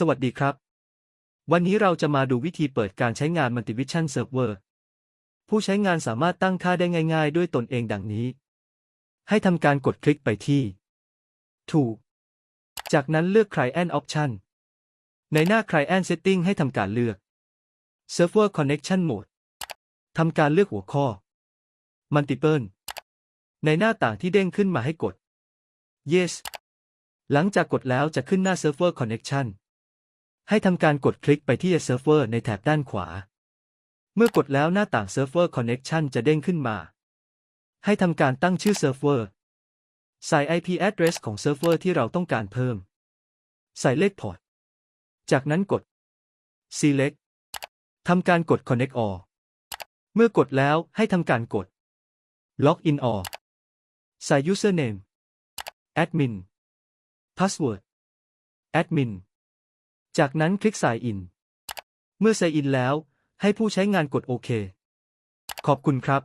สวัสดีครับ วันนี้เราจะมาดูวิธีเปิดการใช้งาน Multivision Server ผู้ใช้งานสามารถตั้งค่าได้ง่ายๆ ด้วยตนเองดังนี้ ให้ทำการกดคลิกไปที่ ถูก จากนั้นเลือก Client Option ในหน้า Client Setting ให้ทำการเลือก Server Connection Mode ทำการเลือกหัวข้อ Multiple ในหน้าต่างที่เด้งขึ้นมาให้กด Yes หลังจากกดแล้วจะขึ้นหน้า Server Connection ให้ทำการกดคลิกไปที่ Server ในแถบด้านขวา เมื่อกดแล้วหน้าต่าง Server Connection จะเด้งขึ้นมา ให้ทำการตั้งชื่อเซิร์ฟเวอร์ใส่ IP address ของเซิร์ฟเวอร์ที่เราต้องการเพิ่ม ใส่เลขพอร์ต จากนั้นกด select ทำการกด connect all เมื่อกดแล้วให้ทำการกด login all ใส่ username admin password admin จากนั้นคลิก sign in เมื่อ sign in แล้ว ให้ผู้ใช้งานกดโอเค ขอบคุณครับ